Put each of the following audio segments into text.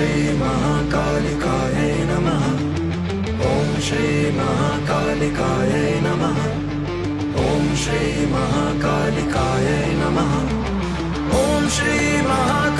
श्री महाकालिकाय नमः ॐ श्री महाकालिकाय नमः ॐ श्री महाकालिकाय नमः ॐ श्री महाकालिकाय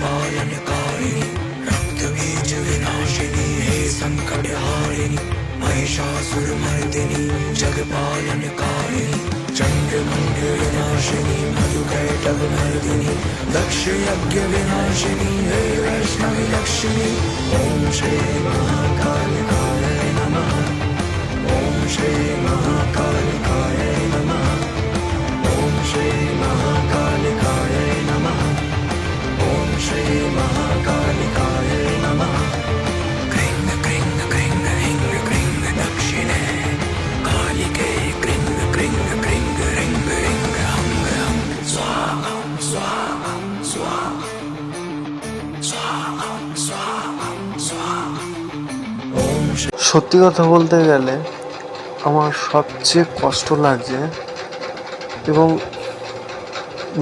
जगपालनकारिणी रक्तबीज विनाशिनी हे संकट हारिणी महिषासुरमर्दिनी जगपालनकारिणी चंद्रमंड विनाशिनी मधुकैटभमर्दिनी दक्ष यज्ञ विनाशिनी हे वैष्णवी लक्ष्मी ओम श्री महाकालिकाय नमः। ॐ श्री महाकालिकाय সত্যি কথা বলতে গেলে আমার সবচেয়ে কষ্ট লাগছে এবং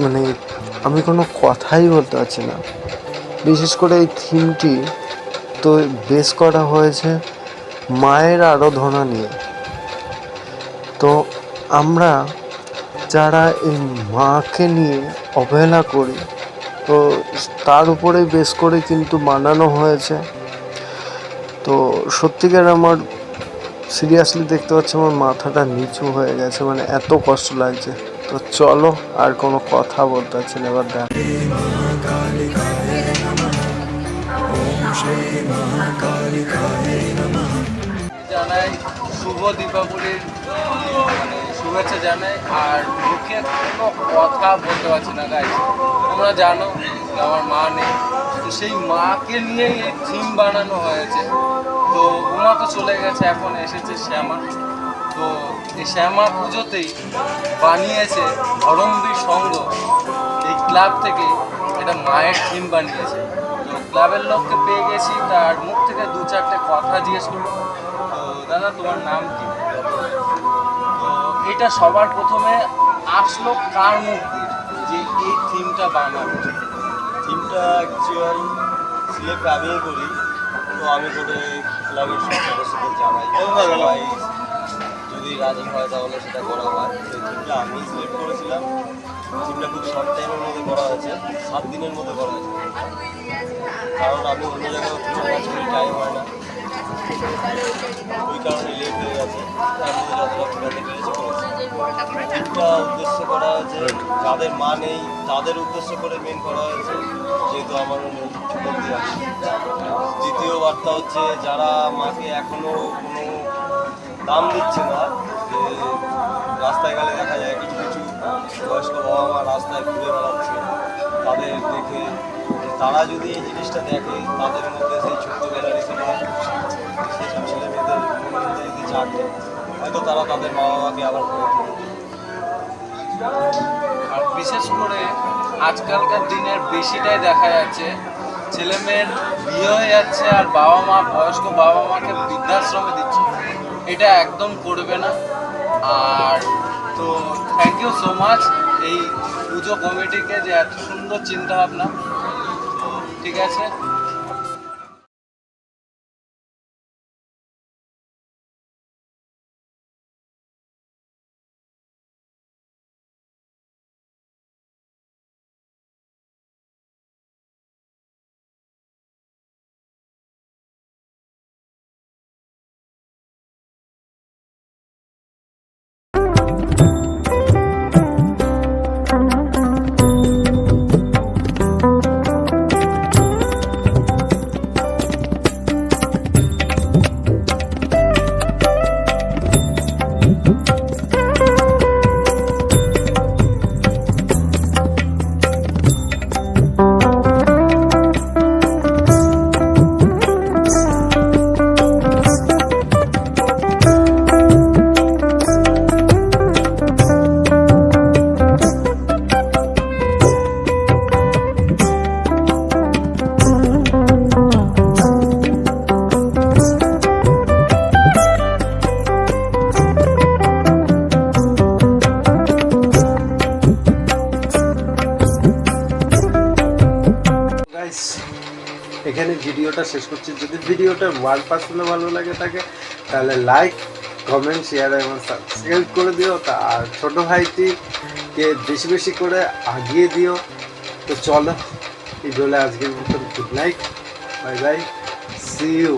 মানে আমি কোনো কথাই বলতে পারছি না। বিশেষ করে এই থিমটি তো বেশ করা হয়েছে মায়ের আরাধনা নিয়ে। তো আমরা যারা এই মাকে নিয়ে অবহেলা করি, তো তার উপরেই বেশ করে কিন্তু বানানো হয়েছে তো সত্যিকার আমার সিরিয়াসলি দেখতে পাচ্ছি আমার মাথাটা নিচু হয়ে গেছে মানে এত কষ্ট লাগছে। তো চলো আর কোনো কথা বলতে পারছি না, এবার দেখ। শুভ দীপাবলির মানে শুভেচ্ছা জানাই। আর মুখে কোনো কথা বলতে পারছি না গাইজ তোমরা জানো আমার মা নেই। তো সেই মাকে নিয়েই এই থিম বানানো হয়েছে। তো উমা তো চলে গেছে, এখন এসেছে শ্যামা। তো এই শ্যামা পুজোতেই বানিয়েছে ধরমবীর সংঘ এই ক্লাব থেকে এটা মায়ের থিম বানিয়েছে। তো ক্লাবের লোককে পেয়ে গেছি, তার মুখ থেকে দু চারটে কথা জিজ্ঞেস করব তো দাদা, তোমার নাম কি? এটা সবার প্রথমে আসলো কার মুখ দিয়ে যে এই থিমটা বানাবো? থিমটা অ্যাকচুয়াল সিলেক্ট আমিই করি, তো আমি করে ক্লাবের সব সদস্যদের জানাই। সবাই যদি রাজি হয় তাহলে সেটা করা হয়। সেই টিমটা আমি সিলেক্ট করেছিলাম। থিমটা খুব শর্ট টাইমের মধ্যে করা হয়েছে, সাত দিনের মধ্যে করা হয়েছে। কারণ আমি অন্য জায়গায় থিমটা উদ্দেশ্য করা হয়েছে। যাদের মা নেই, তাদের উদ্দেশ্য করে মেন করা হয়েছে, যেহেতু ছোট দিয়ে আসি দ্বিতীয় বার্তা হচ্ছে, যারা মাকে এখনও কোনো দাম দিচ্ছে না, যে রাস্তায় গেলে দেখা যায় কিছু কিছু বয়স্ক বাবা মা রাস্তায় ঘুরে বেড়াচ্ছে, তাদের দেখে তারা যদি এই জিনিসটা দেখে, তাদের মধ্যে সেই ছোট্ট গ্যালারি সেসব ছেলে মেয়েদের মধ্যে যদি জাগে হয়তো তারা তাদের মা বাবাকে আবার। আর বিশেষ করে আজকালকার দিনের বেশিটাই দেখা যাচ্ছে ছেলে মেয়ের বিয়ে হয়ে যাচ্ছে আর বাবা মা বয়স্ক বাবা মাকে বৃদ্ধাশ্রমে দিচ্ছে। এটা একদম করবে না। আর তো থ্যাংক ইউ সো মাচ এই পুজো কমিটিকে যে এত সুন্দর চিন্তা ভাবনা ঠিক আছে। এখানে ভিডিওটা শেষ করছি। যদি ভিডিওটা ওয়ান পার্সেন্টও ভালো লাগে থাকে তাহলে লাইক কমেন্ট শেয়ার এবং সাবস্ক্রাইব করে দিও। তা আর ছোটো ভাইটিকে বেশি বেশি করে আগিয়ে দিও। তো চলো, এই বলে আজকের মতন good night bye bye see you